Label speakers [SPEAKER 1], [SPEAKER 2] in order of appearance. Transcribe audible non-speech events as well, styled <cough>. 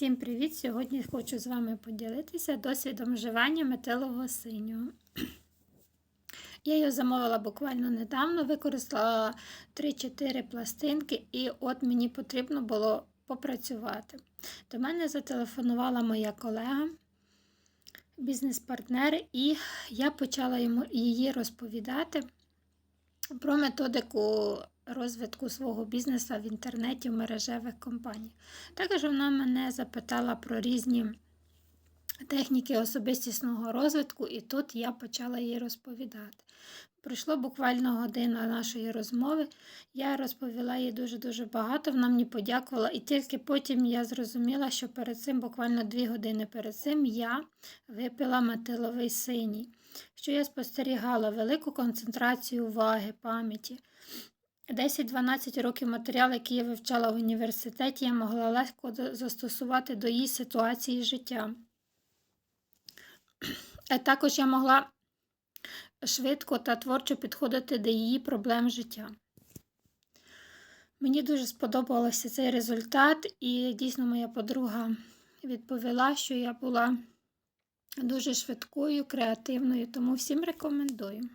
[SPEAKER 1] Всім привіт! Сьогодні хочу з вами поділитися досвідом вживання метилового синього. <clears throat> Я його замовила буквально недавно, використала 3-4 пластинки, і от мені потрібно було попрацювати. До мене зателефонувала моя колега, бізнес-партнер, і я почала йому її розповідати про методику розвитку свого бізнесу в інтернеті в мережевих компаніях. Також вона мене запитала про різні техніки особистісного розвитку, і тут я почала їй розповідати. Пройшло буквально година нашої розмови. Я розповіла їй дуже-дуже багато. Вона мені подякувала, і тільки потім я зрозуміла, що перед цим, буквально дві години перед цим, я випила метиловий синій, що я спостерігала велику концентрацію уваги, пам'яті. 10-12 років матеріал, який я вивчала в університеті, я могла легко застосувати до її ситуації життя. А також я могла швидко та творчо підходити до її проблем життя. Мені дуже сподобався цей результат, і дійсно моя подруга відповіла, що я була дуже швидкою, креативною, тому всім рекомендую.